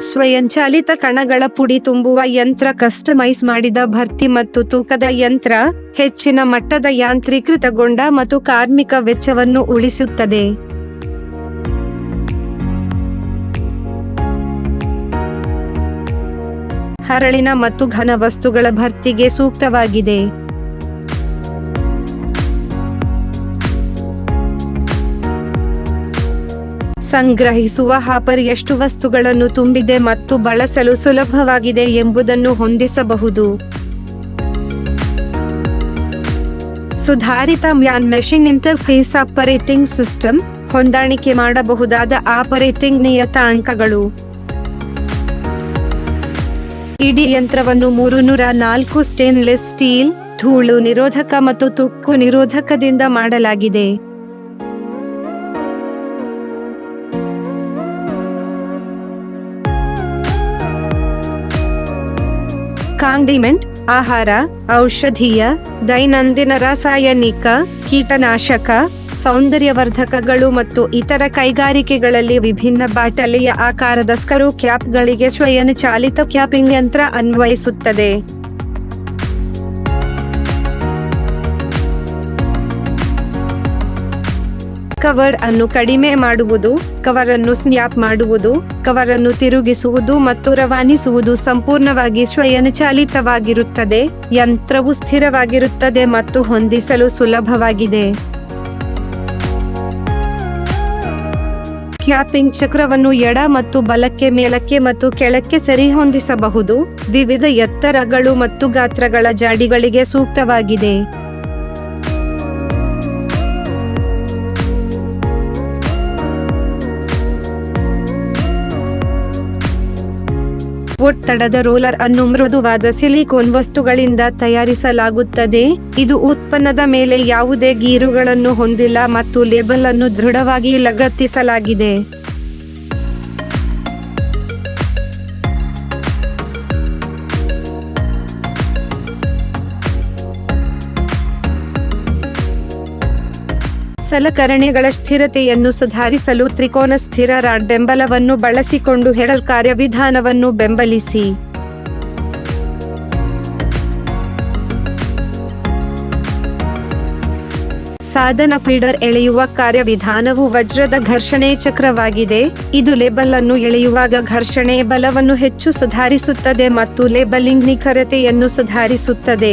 ಸ್ವಯಂಚಾಲಿತ ಕಣಗಳ ಪುಡಿ ತುಂಬುವ ಯಂತ್ರ ಕಸ್ಟಮೈಸ್ ಮಾಡಿದ ಭರ್ತಿ ಮತ್ತು ತೂಕದ ಯಂತ್ರ ಹೆಚ್ಚಿನ ಮಟ್ಟದ ಯಾಂತ್ರೀಕೃತಗೊಂಡ ಮತ್ತು ಕಾರ್ಮಿಕ ವೆಚ್ಚವನ್ನು ಉಳಿಸುತ್ತದೆ. ಹರಳಿನ ಮತ್ತು ಘನ ವಸ್ತುಗಳ ಭರ್ತಿಗೆ ಸೂಕ್ತವಾಗಿದೆ. ಸಂಗ್ರಹಿಸುವ ಹಾಪರ್ ಎಷ್ಟು ವಸ್ತುಗಳನ್ನು ತುಂಬಿದೆ ಮತ್ತು ಬಳಸಲು ಸುಲಭವಾಗಿದೆ ಎಂಬುದನ್ನು ಹೊಂದಿಸಬಹುದು. ಸುಧಾರಿತ man machine interface operating system ಹೊಂದಾಣಿಕೆ ಮಾಡಬಹುದಾದ ಆಪರೇಟಿಂಗ್ ನಿಯತಾಂಕಗಳು. ಇಡೀ ಯಂತ್ರವನ್ನು ಮೂರು ನೂರ ನಾಲ್ಕು ಸ್ಟೇನ್ಲೆಸ್ ಸ್ಟೀಲ್, ಧೂಳು ನಿರೋಧಕ ಮತ್ತು ತುಕ್ಕು ನಿರೋಧಕದಿಂದ ಮಾಡಲಾಗಿದೆ. ಕಾಂಡಿಮೆಂಟ್, ಆಹಾರ, ಔಷಧೀಯ, ದೈನಂದಿನ ರಾಸಾಯನಿಕ, ಕೀಟನಾಶಕ, ಸೌಂದರ್ಯವರ್ಧಕಗಳು ಮತ್ತು ಇತರ ಕೈಗಾರಿಕೆಗಳಲ್ಲಿ ವಿಭಿನ್ನ ಬಾಟಲಿಯ ಆಕಾರದ ಸ್ಕರು ಕ್ಯಾಪ್ಗಳಿಗೆ ಸ್ವಯಂಚಾಲಿತ ಕ್ಯಾಪಿಂಗ್ ಯಂತ್ರ ಅನ್ವಯಿಸುತ್ತದೆ. ಕವರ್ ಅನ್ನು ಕಡಿಮೆ ಮಾಡುವುದು ಕವರ್ ಅನ್ನು ಸ್ನ್ಯಾಪ್ ಮಾಡುವುದು ಕವರ್ ಅನ್ನು ತಿರುಗಿಸುವುದು ಮತ್ತು ರವಾನಿಸುವುದು ಸಂಪೂರ್ಣವಾಗಿ ಸ್ವಯಂಚಾಲಿತವಾಗಿರುತ್ತದೆ, ಯಂತ್ರವು ಸ್ಥಿರವಾಗಿರುತ್ತದೆ ಮತ್ತು ಹೊಂದಿಸಲು ಸುಲಭವಾಗಿದೆ. ಕ್ಯಾಪಿಂಗ್ ಚಕ್ರವನ್ನು ಎಡ ಮತ್ತು ಬಲಕ್ಕೆ, ಮೇಲಕ್ಕೆ ಮತ್ತು ಕೆಳಕ್ಕೆ ಸರಿಹೊಂದಿಸಬಹುದು ವಿವಿಧ ಎತ್ತರಗಳು ಮತ್ತು ಗಾತ್ರಗಳ ಜಾಡಿಗಳಿಗೆ ಸೂಕ್ತವಾಗಿದೆ. ಒತ್ತಡದ ರೋಲರ್ ಅನ್ನು ಮೃದುವಾದ ಸಿಲಿಕೋನ್ ವಸ್ತುಗಳಿಂದ ತಯಾರಿಸಲಾಗುತ್ತದೆ. ಇದು ಉತ್ಪನ್ನದ ಮೇಲೆ ಯಾವುದೇ ಗೀರುಗಳನ್ನು ಹೊಂದಿಲ್ಲ ಮತ್ತು ಲೇಬಲ್ ಅನ್ನು ದೃಢವಾಗಿ ಲಗತ್ತಿಸಲಾಗಿದೆ. ಸಲಕರಣೆಗಳ ಸ್ಥಿರತೆಯನ್ನು ಸುಧಾರಿಸಲು ತ್ರಿಕೋನ ಸ್ಥಿರ ರಾಡ್ ಬೆಂಬಲವನ್ನು ಬಳಸಿಕೊಂಡು ಹೆಡರ್ ಕಾರ್ಯವಿಧಾನವನ್ನು ಬೆಂಬಲಿಸಿ. ಸಾಧನ ಫೀಡರ್ ಎಳೆಯುವ ಕಾರ್ಯವಿಧಾನವು ವಜ್ರದ ಘರ್ಷಣೆ ಚಕ್ರವಾಗಿದೆ. ಇದು ಲೇಬಲ್ ಅನ್ನು ಎಳೆಯುವಾಗ ಘರ್ಷಣೆ ಬಲವನ್ನು ಹೆಚ್ಚು ಸುಧಾರಿಸುತ್ತದೆ ಮತ್ತು ಲೇಬಲಿಂಗ್ ನಿಖರತೆಯನ್ನು ಸುಧಾರಿಸುತ್ತದೆ.